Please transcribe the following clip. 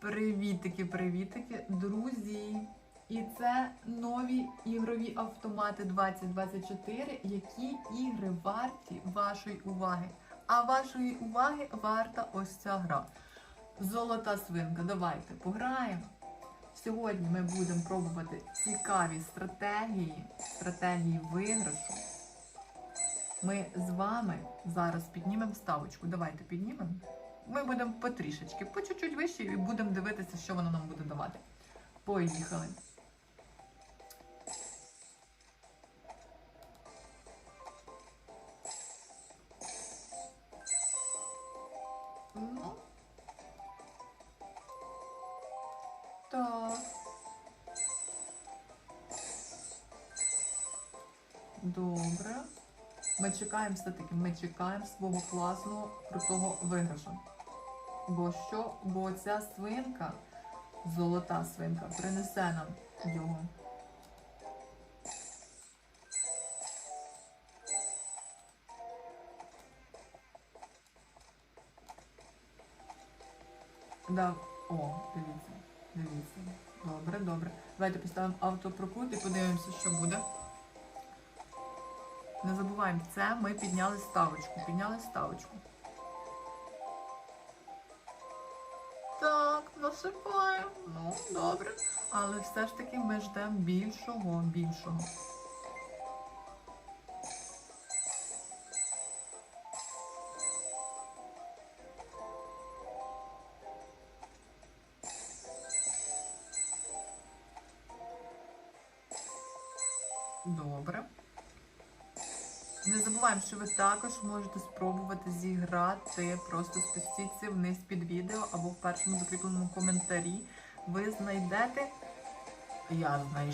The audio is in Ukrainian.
Привітики, привітики, друзі! І це нові ігрові автомати 2024, які ігри варті вашої уваги. А вашої уваги варта ось ця гра. Золота свинка. Давайте пограємо. Сьогодні ми будемо пробувати цікаві стратегії, стратегії виграшу. Ми з вами зараз піднімемо ставочку. Давайте піднімемо. Ми будемо потрішечки, по чуть-чуть вище і будемо дивитися, що воно нам буде давати. Поїхали. Ну. Добре. Ми чекаємо все-таки, ми чекаємо свого класного крутого виграшу. Бо що? Бо ця свинка, золота свинка, принесе нам його. Да. О, дивіться, дивіться. Добре, добре. Давайте поставимо автопрокрут і подивимося, що буде. Не забуваємо, це ми підняли ставочку. Підняли ставочку. Так. Ну, добре. Але все ж таки ми ждемо більшого, більшого. Добре. Не забуваємо, що ви також можете спробувати зіграти. Просто спустіться вниз під відео або в першому закріпленому коментарі. Ви знайдете. Я знайду.